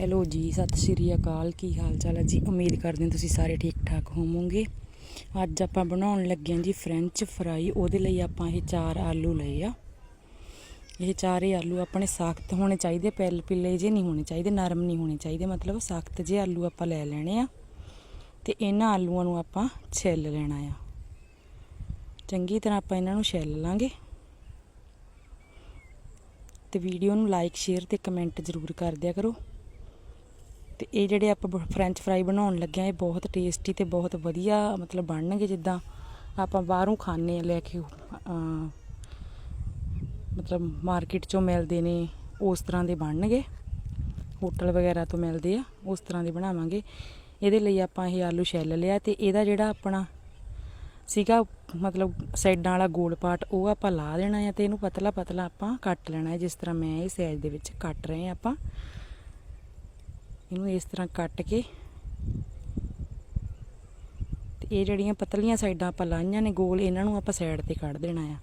Hello ਜੀ, ਸਤਿ ਸ਼੍ਰੀ ਅਕਾਲ। ਕੀ ਹਾਲ ਚਾਲ ਹੈ ਜੀ? ਉਮੀਦ ਕਰਦੇ ਹਾਂ ਤੁਸੀਂ ਸਾਰੇ ਠੀਕ ਠਾਕ ਹੋਵੋਗੇ। ਅੱਜ ਆਪਾਂ ਬਣਾਉਣ ਲੱਗੇ ਹਾਂ ਜੀ ਫ੍ਰੈਂਚ ਫਰਾਈ ਉਹਦੇ ਲਈ ਆਪਾਂ ਇਹ ਚਾਰ ਆਲੂ ਲਏ ਆ। ਇਹ ਚਾਰੇ ਆਲੂ ਆਪਣੇ ਸਖਤ ਹੋਣੇ ਚਾਹੀਦੇ ਪੈਲ ਪਿੱਲੇ ਜੇ ਨਹੀਂ ਹੋਣੇ ਚਾਹੀਦੇ, ਨਰਮ ਨਹੀਂ ਹੋਣੇ ਚਾਹੀਦੇ। ਮਤਲਬ ਸਖਤ ਜੇ ਆਲੂ ਆਪਾਂ ਲੈ ਲੈਣੇ ਆ ਤੇ ਇਹਨਾਂ ਆਲੂਆਂ ਨੂੰ ਆਪਾਂ ਛਿੱਲ ਲੈਣਾ ਆ। ਚੰਗੀ ਤਰ੍ਹਾਂ ਆਪਾਂ ਇਹਨਾਂ ਨੂੰ ਛਿੱਲ ਲਾਂਗੇ। ਤੇ ਵੀਡੀਓ ਨੂੰ ਲਾਈਕ ਸ਼ੇਅਰ ਤੇ ਕਮੈਂਟ ਜ਼ਰੂਰ ਕਰ ਦਿਆ ਕਰੋ। ਤੇ ਇਹ ਜਿਹੜੇ ਆਪਾਂ ਬ- ਫ੍ਰੈਂਚ ਫਰਾਈ ਬਣਾਉਣ ਲੱਗੇ ਆ ਇਹ ਬਹੁਤ ਟੇਸਟੀ ਤੇ ਬਹੁਤ ਵਧੀਆ ਮਤਲਬ ਬਣਨਗੇ ਜਿੱਦਾਂ ਆਪਾਂ ਬਾਹਰੋਂ ਖਾਣੇ ਆ ਲੈ ਕੇ ਮਤਲਬ ਮਾਰਕੀਟ ਚੋਂ ਮਿਲਦੇ ਨੇ, ਉਸ ਤਰ੍ਹਾਂ ਦੇ ਬਣਨਗੇ। ਹੋਟਲ ਵਗੈਰਾ ਤੋਂ ਮਿਲਦੇ ਆ, ਉਸ ਤਰ੍ਹਾਂ ਦੇ ਬਣਾਵਾਂਗੇ। ਇਹਦੇ ਲਈ ਆਪਾਂ ਇਹ ਆਲੂ ਛਿੱਲ ਲਿਆ ਤੇ ਇਹਦਾ ਜਿਹੜਾ ਆਪਣਾ ਸੀਗਾ, ਮਤਲਬ ਸਾਈਡਾਂ ਵਾਲਾ ਗੋਲ ਪਾਰਟ ਉਹ ਆਪਾਂ ਲਾ ਦੇਣਾ ਹੈ ਤੇ ਇਹਨੂੰ ਪਤਲਾ ਪਤਲਾ ਆਪਾਂ ਕੱਟ ਲੈਣਾ ਹੈ, ਜਿਸ ਤਰ੍ਹਾਂ ਮੈਂ ਇਹ ਸਾਈਜ਼ ਦੇ ਵਿੱਚ ਕੱਟ ਰਹੇ ਹਾਂ ਆਪਾਂ। ਇਹਨੂੰ ਇਸ ਤਰ੍ਹਾਂ ਕੱਟ ਕੇ ਤੇ ਇਹ ਜਿਹੜੀਆਂ ਪਤਲੀਆਂ ਸਾਈਡਾਂ ਆਪਾਂ ਲਾਈਆਂ ਨੇ ਗੋਲ, ਇਹਨਾਂ ਨੂੰ ਆਪਾਂ ਸਾਈਡ ਤੇ ਕੱਢ ਦੇਣਾ ਆ।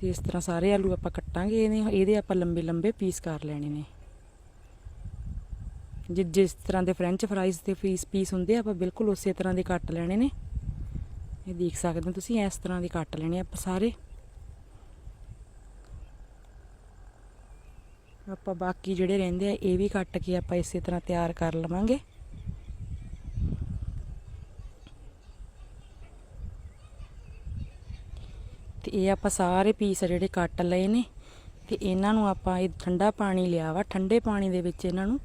ਤੇ ਇਸ ਤਰ੍ਹਾਂ ਸਾਰੇ ਆਲੂ ਆਪਾਂ ਕੱਟਾਂਗੇ, ਇਹਨੇ, ਇਹਦੇ ਆਪਾਂ ਲੰਬੇ ਲੰਬੇ ਪੀਸ ਕਰ ਲੈਣੇ ਨੇ। ਜਿ, ਜਿਸ ਤਰ੍ਹਾਂ ਦੇ ਫ੍ਰੈਂਚ ਫਰਾਈਜ਼ ਦੇ ਪੀਸ ਪੀਸ ਹੁੰਦੇ ਆ, ਆਪਾਂ ਬਿਲਕੁਲ ਉਸੇ ਤਰ੍ਹਾਂ ਦੇ ਕੱਟ ਲੈਣੇ ਨੇ। ਇਹ ਦੇਖ ਸਕਦੇ ਹੋ ਤੁਸੀਂ, ਇਸ ਤਰ੍ਹਾਂ ਦੇ ਕੱਟ ਲੈਣੇ ਆਪਾਂ ਸਾਰੇ। ਆਪਾਂ ਬਾਕੀ ਜਿਹੜੇ ਰਹਿੰਦੇ ਆ, ਇਹ ਵੀ ਕੱਟ ਕੇ ਆਪਾਂ ਇਸੇ ਤਰ੍ਹਾਂ ਤਿਆਰ ਕਰ ਲਵਾਂਗੇ। ਤੇ ਇਹ ਆਪਾਂ ਸਾਰੇ ਪੀਸ ਜਿਹੜੇ ਕੱਟ ਲਏ ਨੇ, ਤੇ ਇਹਨਾਂ ਨੂੰ ਆਪਾਂ ਇਹ ਠੰਡਾ ਪਾਣੀ ਲਿਆ ਵਾ, ਠੰਡੇ ਪਾਣੀ ਦੇ ਵਿੱਚ ਇਹਨਾਂ ਨੂੰ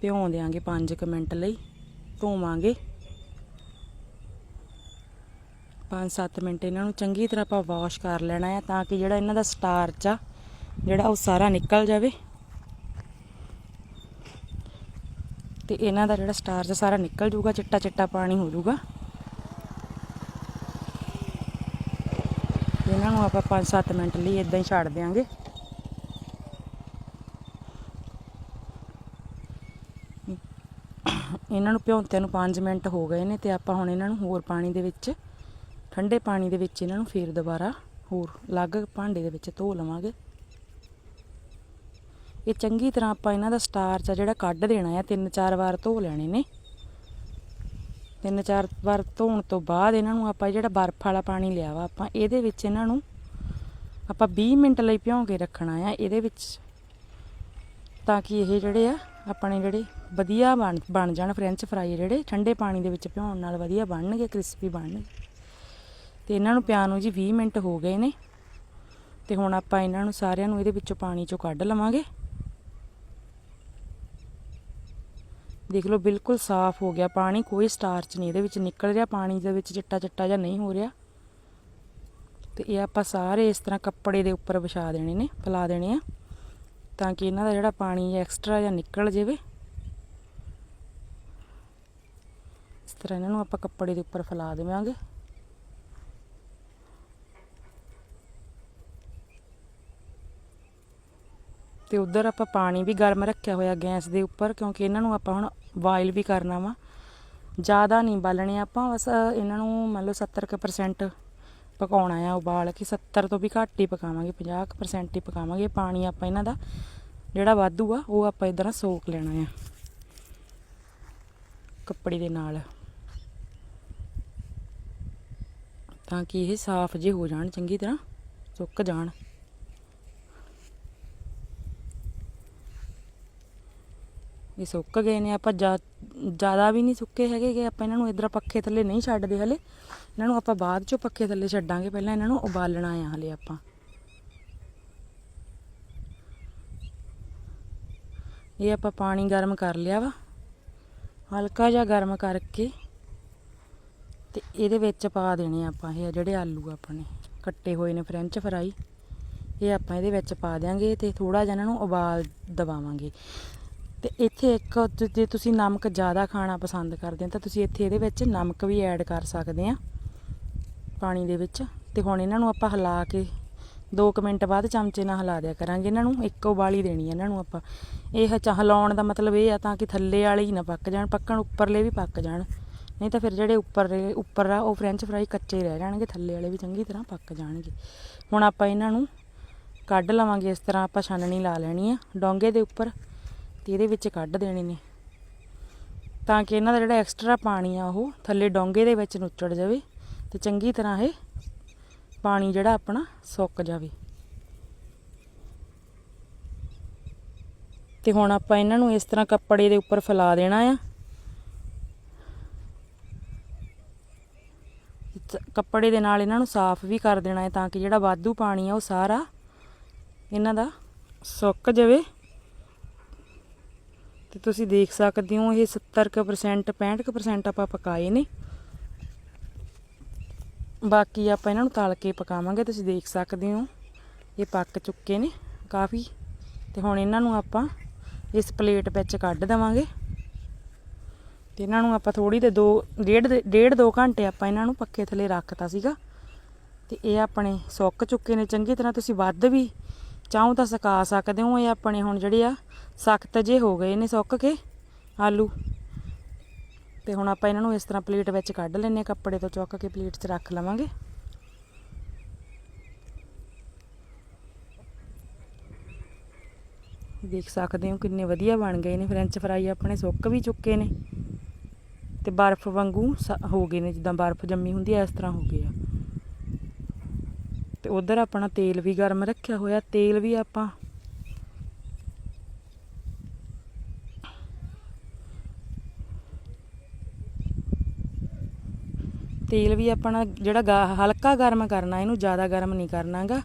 ਭਿਉਂ ਦੇਾਂਗੇ 5 ਮਿੰਟ ਲਈ, ਧੋਵਾਂਗੇ। 5-7 ਮਿੰਟ ਇਹਨਾਂ ਨੂੰ ਚੰਗੀ ਤਰ੍ਹਾਂ ਆਪਾਂ ਵਾਸ਼ ਕਰ ਲੈਣਾ ਹੈ ਤਾਂ ਕਿ ਜਿਹੜਾ ਇਹਨਾਂ ਦਾ ਸਟਾਰਚ ਆ, ਜਿਹੜਾ ਉਹ ਸਾਰਾ ਨਿਕਲ ਜਾਵੇ। ਤੇ ਇਹਨਾਂ ਦਾ ਜਿਹੜਾ ਸਟਾਰਚ ਸਾਰਾ ਨਿਕਲ ਜਾਊਗਾ, ਚਿੱਟਾ ਚਿੱਟਾ ਪਾਣੀ ਹੋ ਜਾਊਗਾ। ਇਹਨਾਂ ਨੂੰ ਆਪਾਂ 5-7 ਮਿੰਟ ਲਈ ਇਦਾਂ ਹੀ ਛੱਡ ਦਿਆਂਗੇ। ਇਹਨਾਂ ਨੂੰ ਭਿਉਂਤਿਆਂ ਨੂੰ 5 ਮਿੰਟ ਹੋ ਗਏ ਨੇ ਤੇ ਆਪਾਂ ਹੁਣ ਇਹਨਾਂ ਨੂੰ ਹੋਰ ਪਾਣੀ ਦੇ ਵਿੱਚ, ਠੰਡੇ ਪਾਣੀ ਦੇ ਵਿੱਚ ਇਹਨਾਂ ਨੂੰ ਫੇਰ ਦੁਬਾਰਾ ਹੋਰ ਅਲੱਗ ਭਾਂਡੇ ਦੇ ਵਿੱਚ ਧੋ ਲਵਾਂਗੇ। ਇਹ ਚੰਗੀ ਤਰ੍ਹਾਂ ਆਪਾਂ ਇਹਨਾਂ ਦਾ ਸਟਾਰਚ ਆ ਜਿਹੜਾ ਕੱਢ ਦੇਣਾ ਆ, ਤਿੰਨ ਚਾਰ ਵਾਰ ਧੋ ਲੈਣੇ ਨੇ। ਤਿੰਨ ਚਾਰ ਵਾਰ ਧੋਣ ਤੋਂ ਬਾਅਦ ਇਹਨਾਂ ਨੂੰ ਆਪਾਂ ਜਿਹੜਾ ਬਰਫ਼ ਵਾਲਾ ਪਾਣੀ ਲਿਆ ਵਾ, ਆਪਾਂ ਇਹਦੇ ਵਿੱਚ ਇਹਨਾਂ ਨੂੰ ਆਪਾਂ 20 ਮਿੰਟ ਲਈ ਭਿਉਂ ਕੇ ਰੱਖਣਾ ਆ ਇਹਦੇ ਵਿੱਚ, ਤਾਂ ਕਿ ਇਹ ਜਿਹੜੇ ਆ, ਆਪਣੇ ਜਿਹੜੇ ਵਧੀਆ ਬਣ ਬਣ ਜਾਣ ਫ੍ਰੈਂਚ ਫਰਾਈ ਜਿਹੜੇ, ਠੰਡੇ ਪਾਣੀ ਦੇ ਵਿੱਚ ਭਿਉਣ ਨਾਲ ਵਧੀਆ ਬਣਨਗੇ ਕ੍ਰਿਸਪੀ ਬਣਨਗੇ। ਤੇ ਇਹਨਾਂ ਨੂੰ ਪਿਆਨ ਨੂੰ ਜੀ 20 ਮਿੰਟ ਹੋ ਗਏ ਨੇ, ਤੇ ਹੁਣ ਆਪਾਂ ਇਹਨਾਂ ਨੂੰ ਸਾਰਿਆਂ ਨੂੰ ਇਹਦੇ ਵਿੱਚੋਂ ਪਾਣੀ ਚੋਂ ਕੱਢ ਲਵਾਂਗੇ। ਦੇਖ ਲਓ, ਬਿਲਕੁਲ ਸਾਫ਼ ਹੋ ਗਿਆ ਪਾਣੀ, ਕੋਈ ਸਟਾਰਚ ਨਹੀਂ ਇਹਦੇ ਵਿੱਚ ਨਿਕਲ ਰਿਹਾ, ਪਾਣੀ ਦੇ ਵਿੱਚ ਚਿੱਟਾ ਚਿੱਟਾ ਜਿਹਾ ਨਹੀਂ ਹੋ ਰਿਹਾ। ਤੇ ਇਹ ਆਪਾਂ ਸਾਰੇ ਇਸ ਤਰ੍ਹਾਂ ਕੱਪੜੇ ਦੇ ਉੱਪਰ ਵਿਛਾ ਦੇਣੇ ਨੇ, ਫੈਲਾ ਦੇਣੇ ਆ, ਤਾਂ ਕਿ ਇਹਨਾਂ ਦਾ ਜਿਹੜਾ ਪਾਣੀ ਐਕਸਟਰਾ ਜਾਂ ਨਿਕਲ ਜਾਵੇ। ਇਸ ਤਰ੍ਹਾਂ ਇਹਨਾਂ ਨੂੰ ਆਪਾਂ ਕੱਪੜੇ ਦੇ ਉੱਪਰ ਫੈਲਾ ਦੇਵਾਂਗੇ। ਤੇ ਉਧਰ ਆਪਾਂ ਪਾਣੀ ਵੀ ਗਰਮ ਰੱਖਿਆ ਹੋਇਆ ਗੈਸ ਦੇ ਉੱਪਰ, ਕਿਉਂਕਿ ਇਹਨਾਂ ਨੂੰ ਆਪਾਂ ਹੁਣ ਬੋਇਲ ਵੀ ਕਰਨਾ ਵਾ। ਜ਼ਿਆਦਾ ਨਹੀਂ ਬਾਲਣੇ ਆਪਾਂ, ਬਸ ਇਹਨਾਂ ਨੂੰ ਮੰਨ ਲਓ 70% ਪਕਾਉਣਾ ਆ ਉਬਾਲ ਕੇ 70 ਤੋਂ ਵੀ ਘੱਟ ਹੀ ਪਕਾਵਾਂਗੇ 50% ਹੀ ਪਕਾਵਾਂਗੇ। ਪਾਣੀ ਆਪਾਂ ਇਹਨਾਂ ਦਾ ਜਿਹੜਾ ਵਾਧੂ ਆ, ਉਹ ਆਪਾਂ ਇਦਾਂ ਸੋਕ ਲੈਣਾ ਆ। ਕੱਪੜੇ ਦੇ ਨਾਲ। ਤਾਂ ਕਿ ਇਹ ਸਾਫ਼ ਜੇ ਹੋ ਜਾਣ, ਚੰਗੀ ਤਰ੍ਹਾਂ ਸੁੱਕ ਜਾਣ। ਇਹ ਸੁੱਕ ਗਏ ਨੇ, ਆਪਾਂ ਜ਼ਿਆਦਾ ਵੀ ਨਹੀਂ ਸੁੱਕੇ ਹੈਗੇ ਗੇ, ਆਪਾਂ ਇਹਨਾਂ ਨੂੰ ਇਧਰ ਪੱਖੇ ਥੱਲੇ ਨਹੀਂ ਛੱਡਦੇ ਹਲੇ। ਇਹਨਾਂ ਨੂੰ ਆਪਾਂ ਬਾਅਦ ਚੋਂ ਪੱਖੇ ਥੱਲੇ ਛੱਡਾਂਗੇ, ਪਹਿਲਾਂ ਇਹਨਾਂ ਨੂੰ ਉਬਾਲਣਾ ਆ ਹਲੇ ਆਪਾਂ। ਇਹ ਆਪਾਂ ਪਾਣੀ ਗਰਮ ਕਰ ਲਿਆ ਵਾ, ਹਲਕਾ ਜਿਹਾ ਗਰਮ ਕਰਕੇ, ਤੇ ਇਹਦੇ ਵਿੱਚ ਪਾ ਦੇਣੇ ਆਪਾਂ ਇਹ ਜਿਹੜੇ ਆਲੂ ਆਪਣੇ, ਕੱਟੇ ਹੋਏ ਨੇ ਫ੍ਰੈਂਚ ਫਰਾਈ। ਇਹ ਆਪਾਂ ਇਹਦੇ ਵਿੱਚ ਪਾ ਦਿਆਂਗੇ ਤੇ ਥੋੜਾ ਜਿਹਾ ਇਹਨਾਂ ਨੂੰ ਉਬਾਲ ਦਵਾਵਾਂਗੇ। ਤੇ ਇੱਥੇ ਇੱਕ ਤ- ਜੇ ਤੁਸੀਂ ਨਮਕ ਜ਼ਿਆਦਾ ਖਾਣਾ ਪਸੰਦ ਕਰਦੇ ਹੋ, ਤਾਂ ਤੁਸੀਂ ਇੱਥੇ ਇਹਦੇ ਵਿੱਚ ਨਮਕ ਵੀ ਐਡ ਕਰ ਸਕਦੇ ਆ, ਪਾਣੀ ਦੇ ਵਿੱਚ। ਤੇ ਹੁਣ ਇਹਨਾਂ ਨੂੰ ਆਪਾਂ ਹਿਲਾ ਕੇ 2 ਮਿੰਟ ਬਾਅਦ ਚਮਚੇ ਨਾਲ ਹਿਲਾ ਦਿਆ ਕਰਾਂਗੇ। ਇਹਨਾਂ ਨੂੰ ਇੱਕ ਉਬਾਲੀ ਦੇਣੀ ਹੈ ਇਹਨਾਂ ਨੂੰ ਆਪਾਂ। ਇਹ ਚ ਹਿਲਾਉਣ ਦਾ ਮਤਲਬ ਇਹ ਆ ਤਾਂ ਕਿ ਥੱਲੇ ਵਾਲੇ ਹੀ ਨਾ ਪੱਕ ਜਾਣ, ਪੱਕਣ ਉੱਪਰਲੇ ਵੀ ਪੱਕ ਜਾਣ। ਨਹੀਂ ਤਾਂ ਫਿਰ ਜਿਹੜੇ ਉੱਪਰ ਉੱਪਰ ਆ, ਉਹ ਫ੍ਰੈਂਚ ਫਰਾਈ ਕੱਚੇ ਰਹਿ ਜਾਣਗੇ, ਥੱਲੇ ਵਾਲੇ ਵੀ ਚੰਗੀ ਤਰ੍ਹਾਂ ਪੱਕ ਜਾਣਗੇ। ਹੁਣ ਆਪਾਂ ਇਹਨਾਂ ਨੂੰ ਕੱਢ ਲਵਾਂਗੇ, ਇਸ ਤਰ੍ਹਾਂ ਆਪਾਂ ਛਾਨਣੀ ਲਾ ਲੈਣੀ ਆ। ਡੋਂਗੇ ਦੇ ਉੱਪਰ ਤੇ ਇਹਦੇ ਵਿੱਚ ਕੱਢ ਦੇਣੇ ਨੇ। ਤਾਂ ਕਿ ਇਹਨਾਂ ਦਾ ਜਿਹੜਾ ਐਕਸਟਰਾ ਪਾਣੀ ਆ ਉਹ ਥੱਲੇ ਡੋਂਗੇ ਦੇ ਵਿੱਚ ਨੁੱਚੜ ਜਾਵੇ ਤੇ ਚੰਗੀ ਤਰ੍ਹਾਂ ਇਹ ਪਾਣੀ ਜਿਹੜਾ ਆਪਣਾ ਸੁੱਕ ਜਾਵੇ। ਤੇ ਹੁਣ ਆਪਾਂ ਇਹਨਾਂ ਨੂੰ ਇਸ ਤਰ੍ਹਾਂ ਕੱਪੜੇ ਦੇ ਉੱਪਰ ਫੈਲਾ ਦੇਣਾ ਆ। ਕੱਪੜੇ ਦੇ ਨਾਲ ਇਹਨਾਂ ਨੂੰ ਸਾਫ਼ ਵੀ ਕਰ ਦੇਣਾ ਹੈ ਤਾਂ ਕਿ ਜਿਹੜਾ ਵਾਧੂ ਪਾਣੀ ਆ ਉਹ ਸਾਰਾ ਇਹਨਾਂ ਦਾ ਸੁੱਕ ਜਾਵੇ। ਤੇ ਤੁਸੀਂ ਦੇਖ ਸਕਦੇ ਹੋ ਇਹ 70% 65% ਆਪਾਂ ਪਕਾਏ ਨੇ। ਬਾਕੀ ਆਪਾਂ ਇਹਨਾਂ ਨੂੰ ਤਲ ਕੇ ਪਕਾਵਾਂਗੇ, ਤੁਸੀਂ ਦੇਖ ਸਕਦੇ ਹੋ। ਇਹ ਪੱਕ ਚੁੱਕੇ ਨੇ ਕਾਫੀ। ਤੇ ਹੁਣ ਇਹਨਾਂ ਨੂੰ ਆਪਾਂ ਇਸ ਪਲੇਟ ਵਿੱਚ ਕੱਢ ਦੇਵਾਂਗੇ। ਤੇ ਇਹਨਾਂ ਨੂੰ ਆਪਾਂ ਥੋੜੀ ਦੇ ਦੋ, ਡੇਢ ਦੇ- ਡੇਢ ਦੋ ਘੰਟੇ ਆਪਾਂ ਇਹਨਾਂ ਨੂੰ ਪੱਕੇ ਥੱਲੇ ਰੱਖਤਾ ਸੀਗਾ। ਤੇ ਇਹ ਆਪਣੇ ਸੁੱਕ ਚੁੱਕੇ ਨੇ। ਚੰਗੀ ਤਰ੍ਹਾਂ ਤੁਸੀਂ ਵੱਧ ਵੀ ਚਾਹੋ ਤਾਂ ਸੁਕਾ ਸਕਦੇ ਹੋ। ਇਹ ਆਪਣੇ ਹੁਣ ਜਿਹੜੇ ਆ ਸਖਤ ਜੇ ਹੋ ਗਏ ਨੇ ਸੁੱਕ ਕੇ ਆਲੂ। ਤੇ ਹੁਣ ਆਪਾਂ ਇਹਨਾਂ ਨੂੰ ਇਸ ਤਰ੍ਹਾਂ ਪਲੇਟ ਵਿੱਚ ਕੱਢ ਲੈਨੇ ਆ ਕੱਪੜੇ ਤੋਂ ਚੁੱਕ ਕੇ ਪਲੇਟ 'ਚ ਰੱਖ ਲਵਾਂਗੇ। ਦੇਖ ਸਕਦੇ ਹੋ ਕਿੰਨੇ ਵਧੀਆ ਬਣ ਗਏ ਨੇ, ਫ੍ਰੈਂਚ ਫਰਾਈ ਆਪਣੇ ਸੁੱਕ ਵੀ ਚੁੱਕੇ ਨੇ। ਤੇ ਬਰਫ਼ ਵਾਂਗੂ ਸ- ਹੋ ਗਏ ਨੇ, ਜਿੱਦਾਂ ਬਰਫ਼ ਜੰਮੀ ਹੁੰਦੀ ਹੈ, ਇਸ ਤਰ੍ਹਾਂ ਹੋ ਗਏ ਆ। ਤੇ ਉਧਰ ਆਪਣਾ ਤੇਲ ਵੀ ਗਰਮ ਰੱਖਿਆ ਹੋਇਆ, ਤੇਲ ਵੀ ਆਪਾਂ ਤੇਲ ਵੀ ਆਪਣਾ ਜਿਹੜਾ ਗਾ- ਹਲਕਾ ਗਰਮ ਕਰਨਾ, ਇਹਨੂੰ ਜ਼ਿਆਦਾ ਗਰਮ ਨਹੀਂ ਕਰਨਾਗਾ।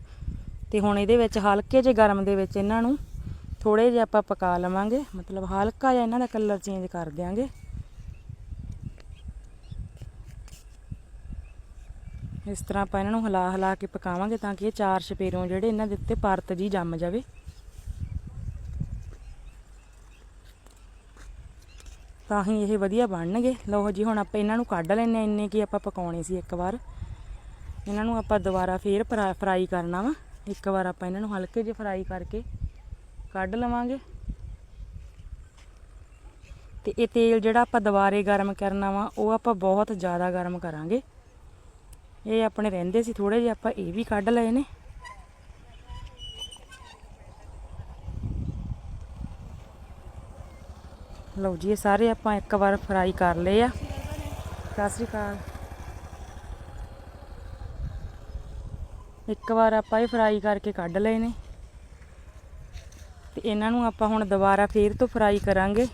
ਤੇ ਹੁਣ ਇਹਦੇ ਵਿੱਚ ਹਲਕੇ ਜਿਹੇ ਗਰਮ ਦੇ ਵਿੱਚ ਇਹਨਾਂ ਨੂੰ ਥੋੜੇ ਜਿਹਾ ਆਪਾਂ ਪਕਾ ਲਵਾਂਗੇ। ਮਤਲਬ ਹਲਕਾ ਜਿਹਾ ਇਹਨਾਂ ਦਾ ਕਲਰ ਚੇਂਜ ਕਰ ਦਿਆਂਗੇ। ਇਸ ਤਰ੍ਹਾਂ ਆਪਾਂ ਇਹਨਾਂ ਨੂੰ ਹਿਲਾ ਹਿਲਾ ਕੇ ਪਕਾਵਾਂਗੇ ਤਾਂ ਕਿ ਇਹ ਚਾਰ ਛਪੇਰੋਂ ਜਿਹੜੇ ਇਹਨਾਂ ਦੇ ਉੱਤੇ ਪਰਤ ਜੀ ਜੰਮ ਜਾਵੇ। ਤਾਂ ਹੀ ਇਹ ਵਧੀਆ ਬਣਨਗੇ। ਲਓ ਜੀ, ਹੁਣ ਆਪਾਂ ਇਹਨਾਂ ਨੂੰ ਕੱਢ ਲੈਨੇ ਆ ਇੰਨੇ ਕੀ ਆਪਾਂ ਪਕਾਉਣੇ ਸੀ ਇੱਕ ਵਾਰ। ਇਹਨਾਂ ਨੂੰ ਆਪਾਂ ਦੁਬਾਰਾ ਫੇਰ ਫਰਾ- ਫਰਾਈ ਕਰਨਾ ਵਾ। ਇੱਕ ਵਾਰ ਆਪਾਂ ਇਹਨਾਂ ਨੂੰ ਹਲਕੇ ਜਿਹੇ ਫਰਾਈ ਕਰਕੇ ਕੱਢ ਲਵਾਂਗੇ। ਤੇ ਇਹ ਤੇਲ ਜਿਹੜਾ ਆਪਾਂ ਦੁਬਾਰੇ ਗਰਮ ਕਰਨਾ ਵਾ, ਉਹ ਆਪਾਂ ਬਹੁਤ ਜ਼ਿਆਦਾ ਗਰਮ ਕਰਾਂਗੇ। ਇਹ ਆਪਣੇ ਰਹਿੰਦੇ ਸੀ ਥੋੜੇ ਜਿਹੇ ਆਪਾਂ ਇਹ ਵੀ ਕੱਢ ਲਏ ਨੇ। ਲਓ ਜੀ, ਇਹ ਸਾਰੇ ਆਪਾਂ ਇੱਕ ਵਾਰ ਫਰਾਈ ਕਰ ਲਏ ਆ। ਸਤਿ ਸ੍ਰੀ ਅਕਾਲ। ਇੱਕ ਵਾਰ ਆਪਾਂ ਇਹ ਫਰਾਈ ਕਰਕੇ ਕੱਢ ਲਏ ਨੇ। ਤੇ ਇਹਨਾਂ ਨੂੰ ਆਪਾਂ ਹੁਣ ਦੁਬਾਰਾ ਫੇਰ ਤੋਂ ਫਰਾਈ ਕਰਾਂਗੇ।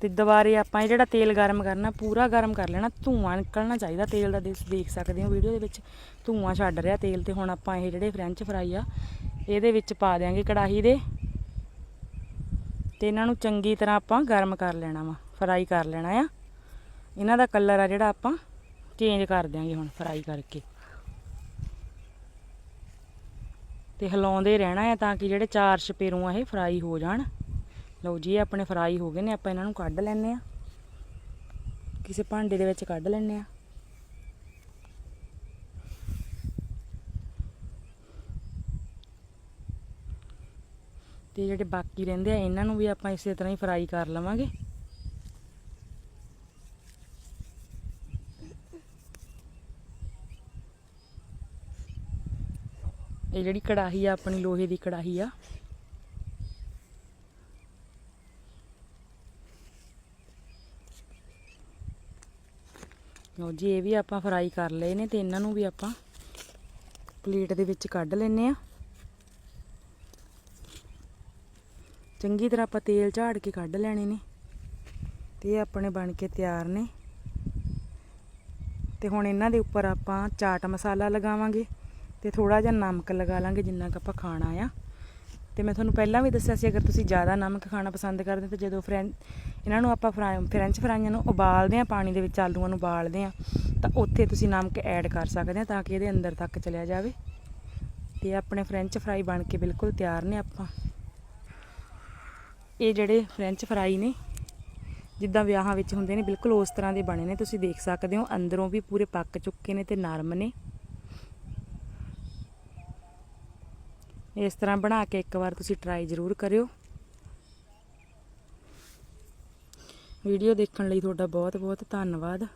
ਤੇ ਦੁਬਾਰੇ ਆਪਾਂ ਇਹ ਜਿਹੜਾ ਤੇਲ ਗਰਮ ਕਰਨਾ, ਪੂਰਾ ਗਰਮ ਕਰ ਲੈਣਾ। ਧੂਆਂ ਨਿਕਲਣਾ ਚਾਹੀਦਾ ਤੇਲ ਦਾ, ਦੇਖ ਦੇਖ ਸਕਦੇ ਹੋ ਵੀਡੀਓ ਦੇ ਵਿੱਚ। ਧੂਆਂ ਛੱਡ ਰਿਹਾ ਤੇਲ ਤੇ ਹੁਣ ਆਪਾਂ ਇਹ ਜਿਹੜੇ ਫ੍ਰੈਂਚ ਫਰਾਈ ਆ, ਇਹਦੇ ਵਿੱਚ ਪਾ ਦਿਆਂਗੇ ਕੜਾਹੀ ਦੇ। ਤੇ ਇਹਨਾਂ ਨੂੰ ਚੰਗੀ ਤਰ੍ਹਾਂ ਆਪਾਂ ਗਰਮ ਕਰ ਲੈਣਾ ਵਾ ਫਰਾਈ ਕਰ ਲੈਣਾ ਆ। ਇਹਨਾਂ ਦਾ ਕਲਰ ਆ ਜਿਹੜਾ ਆਪਾਂ ਚੇਂਜ ਕਰ ਦਿਆਂਗੇ ਹੁਣ ਫਰਾਈ ਕਰਕੇ। ਤੇ ਹਿਲਾਉਂਦੇ ਰਹਿਣਾ ਆ ਤਾਂ ਕਿ ਜਿਹੜੇ ਚਾਰ ਛਪੇਰੂ ਆ ਇਹ ਫਰਾਈ ਹੋ ਜਾਣ। ਲਓ ਜੀ ਆਪਣੇ ਫਰਾਈ ਹੋ ਗਏ ਨੇ, ਆਪਾਂ ਇਹਨਾਂ ਨੂੰ ਕੱਢ ਲੈਨੇ ਆ। ਕਿਸੇ ਭਾਂਡੇ ਦੇ ਵਿੱਚ ਕੱਢ ਲੈਨੇ ਆ। ਤੇ ਜਿਹੜੇ ਬਾਕੀ ਰਹਿੰਦੇ ਆ, ਇਹਨਾਂ ਨੂੰ ਵੀ ਆਪਾਂ ਇਸੇ ਤਰ੍ਹਾਂ ਹੀ ਫਰਾਈ ਕਰ ਲਵਾਂਗੇ। ਇਹ ਜਿਹੜੀ ਕੜਾਹੀ ਆ, ਆਪਣੀ ਲੋਹੇ ਦੀ ਕੜਾਹੀ ਆ। ਲਓ ਜੀ, ਇਹ ਵੀ ਆਪਾਂ ਫਰਾਈ ਕਰ ਲਏ ਨੇ ਤੇ ਇਹਨਾਂ ਨੂੰ ਵੀ ਆਪਾਂ ਪਲੇਟ ਦੇ ਵਿੱਚ ਕੱਢ ਲੈਨੇ ਆ। ਚੰਗੀ ਤਰ੍ਹਾਂ ਆਪਾਂ ਤੇਲ ਝਾੜ ਕੇ ਕੱਢ ਲੈਣੇ ਨੇ ਤੇ ਇਹ ਆਪਣੇ ਬਣ ਕੇ ਤਿਆਰ ਨੇ। ਤੇ ਹੁਣ ਇਹਨਾਂ ਦੇ ਉੱਪਰ ਆਪਾਂ ਚਾਟ ਮਸਾਲਾ ਲਗਾਵਾਂਗੇ ਤੇ ਥੋੜਾ ਜਿਹਾ ਨਮਕ ਲਗਾ ਲਾਂਗੇ ਜਿੰਨਾ ਕੁ ਆਪਾਂ ਖਾਣਾ ਆ। ਤੇ ਮੈਂ ਤੁਹਾਨੂੰ ਪਹਿਲਾਂ ਵੀ ਦੱਸਿਆ ਸੀ, ਅਗਰ ਤੁਸੀਂ ਜ਼ਿਆਦਾ ਨਮਕ ਖਾਣਾ ਪਸੰਦ ਕਰਦੇ ਤਾਂ ਜਦੋਂ ਫਰੈਂਚ ਇਹਨਾਂ ਨੂੰ ਆਪਾਂ ਫਰਾਈ, ਫ੍ਰੈਂਚ ਫਰਾਈਆਂ ਨੂੰ ਉਬਾਲਦੇ ਆ ਪਾਣੀ ਦੇ ਵਿੱਚ ਆਲੂਆਂ ਨੂੰ ਉਬਾਲਦੇ ਆ ਤਾਂ ਉੱਥੇ ਤੁਸੀਂ ਨਮਕ ਐਡ ਕਰ ਸਕਦੇ ਆ ਤਾਂ ਕਿ ਇਹਦੇ ਅੰਦਰ ਤੱਕ ਚਲਿਆ ਜਾਵੇ। ਤੇ ਆਪਣੇ ਫ੍ਰੈਂਚ ਫਰਾਈ ਬਣ ਕੇ ਬਿਲਕੁਲ ਤਿਆਰ ਨੇ ਆਪਾਂ। ਇਹ ਜਿਹੜੇ ਫ੍ਰੈਂਚ ਫਰਾਈ ਨੇ, ਜਿੱਦਾਂ ਵਿਆਹਾਂ ਵਿੱਚ ਹੁੰਦੇ ਨੇ, ਬਿਲਕੁਲ ਉਸ ਤਰ੍ਹਾਂ ਦੇ ਬਣੇ ਨੇ, ਤੁਸੀਂ ਦੇਖ ਸਕਦੇ ਹੋ, ਅੰਦਰੋਂ ਵੀ ਪੂਰੇ ਪੱਕ ਚੁੱਕੇ ਨੇ ਤੇ ਨਰਮ ਨੇ। ਇਸ ਤਰ੍ਹਾਂ ਬਣਾ ਕੇ ਇੱਕ ਵਾਰ ਤੁਸੀਂ ਟਰਾਈ ਜ਼ਰੂਰ ਕਰਿਓ। ਵੀਡੀਓ ਦੇਖਣ ਲਈ ਤੁਹਾਡਾ ਬਹੁਤ ਬਹੁਤ ਧੰਨਵਾਦ।